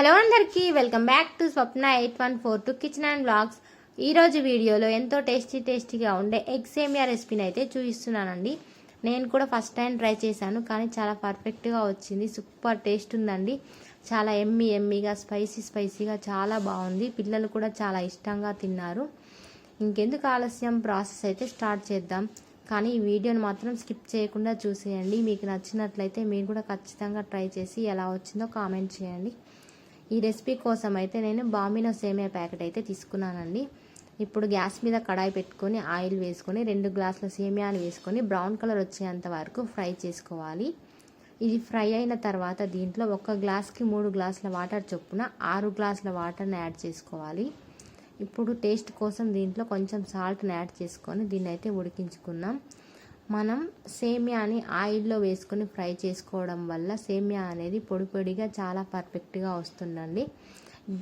Hello అందరికీ welcome back to Swapna eight one four two kitchen and blogs ఈరోజు వీడియోలో ఎంతో టేస్టీ టేస్టీగా ఉండే ఎగ్ సేమియా రెసిపీని అయితే చూపిస్తున్నానండి. నేను కూడా ఫస్ట్ టైం ట్రై చేశాను కానీ చాలా పర్ఫెక్ట్గా వచ్చింది. సూపర్ టేస్ట్ ఉందండి. చాలా ఎమ్మి ఎమ్మిగా స్పైసీ స్పైసీగా చాలా బాగుంది. పిల్లలు కూడా చాలా ఇష్టంగా తిన్నారు. ఇంకెందుకు ఆలస్యం ప్రాసెస్ అయితే స్టార్ట్ చేద్దాం. కానీ ఈ వీడియోని మాత్రం స్కిప్ చేయకుండా చూసేయండి. మీకు నచ్చినట్లయితే మీరు కూడా ఖచ్చితంగా ట్రై చేసి ఎలా వచ్చిందో కామెంట్ చేయండి. ఈ రెసిపీ కోసం అయితే నేను బామినో సేమియా ప్యాకెట్ అయితే తీసుకున్నానండి. ఇప్పుడు గ్యాస్ మీద కడాయి పెట్టుకొని ఆయిల్ వేసుకొని రెండు గ్లాసుల సేమియాని వేసుకొని బ్రౌన్ కలర్ వచ్చేంత వరకు ఫ్రై చేసుకోవాలి. ఇది ఫ్రై అయిన తర్వాత దీంట్లో ఒక గ్లాస్కి మూడు గ్లాసుల వాటర్ చొప్పున ఆరు గ్లాసుల వాటర్ని యాడ్ చేసుకోవాలి. ఇప్పుడు టేస్ట్ కోసం దీంట్లో కొంచెం సాల్ట్ని యాడ్ చేసుకొని దీన్ని అయితే ఉడికించుకున్నాం మనం సేమియాని ఆయిల్లో వేసుకొని ఫ్రై చేసుకోవడం వల్ల సేమియా అనేది పొడి పొడిగా చాలా పర్ఫెక్ట్గా వస్తుందండి.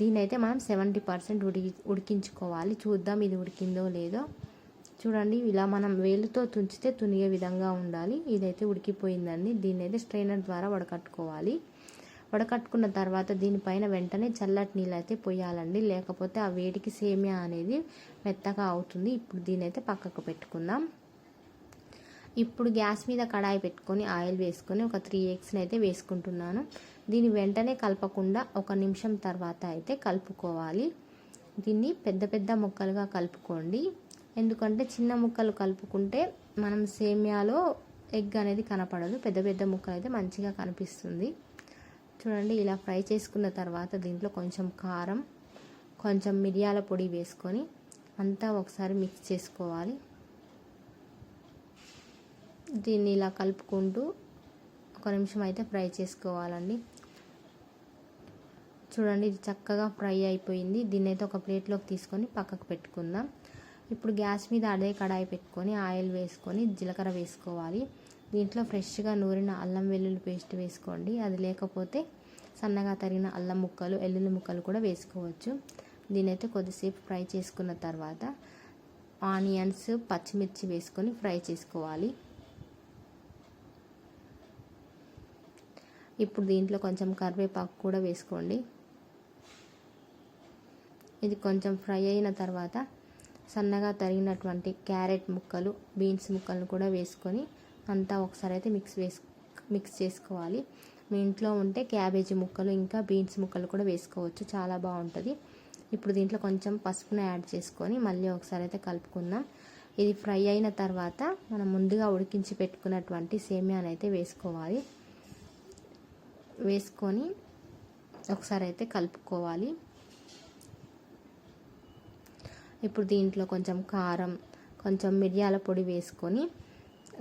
దీని అయితే మనం సెవెంటీ పర్సెంట్ ఉడికి ఉడికించుకోవాలి. చూద్దాం ఇది ఉడికిందో లేదో. చూడండి ఇలా మనం వేలుతో తుంచితే తునిగే విధంగా ఉండాలి. ఇదైతే ఉడికిపోయిందండి. దీన్ని అయితే స్ట్రైనర్ ద్వారా వడకట్టుకోవాలి. వడకట్టుకున్న తర్వాత దీనిపైన వెంటనే చల్లటి నీళ్ళు అయితే పోయాలండి. లేకపోతే ఆ వేడికి సేమియా అనేది మెత్తగా అవుతుంది. ఇప్పుడు దీని అయితే పక్కకు పెట్టుకుందాం. ఇప్పుడు గ్యాస్ మీద కడాయి పెట్టుకొని ఆయిల్ వేసుకొని ఒక త్రీ ఎగ్స్ని అయితే వేసుకుంటున్నాను. దీన్ని వెంటనే కలపకుండా ఒక నిమిషం తర్వాత అయితే కలుపుకోవాలి. దీన్ని పెద్ద పెద్ద ముక్కలుగా కలుపుకోండి. ఎందుకంటే చిన్న ముక్కలు కలుపుకుంటే మనం సేమియాలో ఎగ్ అనేది కనపడదు. పెద్ద పెద్ద ముక్కలు అయితే మంచిగా కనిపిస్తుంది. చూడండి ఇలా ఫ్రై చేసుకున్న తర్వాత దీంట్లో కొంచెం కారం కొంచెం మిరియాల పొడి వేసుకొని అంతా ఒకసారి మిక్స్ చేసుకోవాలి. దీన్ని ఇలా కలుపుకుంటూ ఒక నిమిషం అయితే ఫ్రై చేసుకోవాలండి. చూడండి ఇది చక్కగా ఫ్రై అయిపోయింది. దీన్ని అయితే ఒక ప్లేట్లోకి తీసుకొని పక్కకు పెట్టుకుందాం. ఇప్పుడు గ్యాస్ మీద అదే కడాయి పెట్టుకొని ఆయిల్ వేసుకొని జీలకర్ర వేసుకోవాలి. దీంట్లో ఫ్రెష్గా నూరిన అల్లం వెల్లుల్లి పేస్ట్ వేసుకోండి. అది లేకపోతే సన్నగా తరిగిన అల్లం ముక్కలు వెల్లుల్లి ముక్కలు కూడా వేసుకోవచ్చు. దీని అయితే కొద్దిసేపు ఫ్రై చేసుకున్న తర్వాత ఆనియన్స్ పచ్చిమిర్చి వేసుకొని ఫ్రై చేసుకోవాలి. ఇప్పుడు దీంట్లో కొంచెం కరివేపాకు కూడా వేసుకోండి. ఇది కొంచెం ఫ్రై అయిన తర్వాత సన్నగా తరిగినటువంటి క్యారెట్ ముక్కలు బీన్స్ ముక్కలను కూడా వేసుకొని అంతా ఒకసారి అయితే మిక్స్ వేసు మిక్స్ చేసుకోవాలి. మీ ఇంట్లో ఉంటే క్యాబేజీ ముక్కలు ఇంకా బీన్స్ ముక్కలు కూడా వేసుకోవచ్చు. చాలా బాగుంటుంది. ఇప్పుడు దీంట్లో కొంచెం పసుపును యాడ్ చేసుకొని మళ్ళీ ఒకసారి అయితే కలుపుకుందాం. ఇది ఫ్రై అయిన తర్వాత మనం ముందుగా ఉడికించి పెట్టుకున్నటువంటి సేమియాని అయితే వేసుకోవాలి. వేసుకొని ఒకసారి అయితే కలుపుకోవాలి. ఇప్పుడు దీంట్లో కొంచెం కారం కొంచెం మిరియాల పొడి వేసుకొని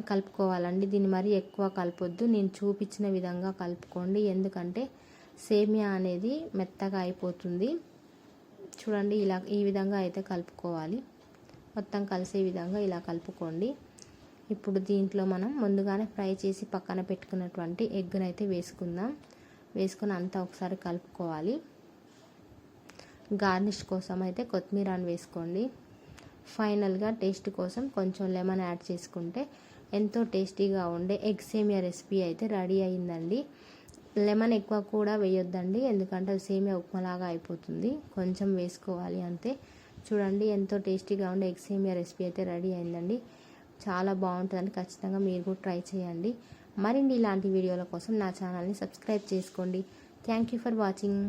కలుపుకోవాలండి. దీన్ని మరీ ఎక్కువ కలపొద్దు. నేను చూపించిన విధంగా కలుపుకోండి. ఎందుకంటే సేమియా అనేది మెత్తగా అయిపోతుంది. చూడండి ఇలా ఈ విధంగా అయితే కలుపుకోవాలి. మొత్తం కలిసే విధంగా ఇలా కలుపుకోండి. ఇప్పుడు దీంట్లో మనం ముందుగానే ఫ్రై చేసి పక్కన పెట్టుకున్నటువంటి ఎగ్గును అయితే వేసుకుందాం. వేసుకొని అంతా ఒకసారి కలుపుకోవాలి. గార్నిష్ కోసం అయితే కొత్తిమీరని వేసుకోండి. ఫైనల్గా టేస్ట్ కోసం కొంచెం లెమన్ యాడ్ చేసుకుంటే ఎంతో టేస్టీగా ఉండే ఎగ్ సేమియా రెసిపీ అయితే రెడీ అయిందండి. లెమన్ ఎక్కువ కూడా వేయొద్దండి ఎందుకంటే అది సేమియా ఉప్మాలాగా అయిపోతుంది. కొంచెం వేసుకోవాలి అంతే. చూడండి ఎంతో టేస్టీగా ఉండే ఎగ్ సేమియా రెసిపీ అయితే రెడీ అయిందండి. చాలా బాగుంటుందని ఖచ్చితంగా మీరు కూడా ట్రై చేయండి. మరిన్ని ఇలాంటి వీడియోల కోసం నా ఛానల్ని సబ్స్క్రైబ్ చేసుకోండి. Thank you for watching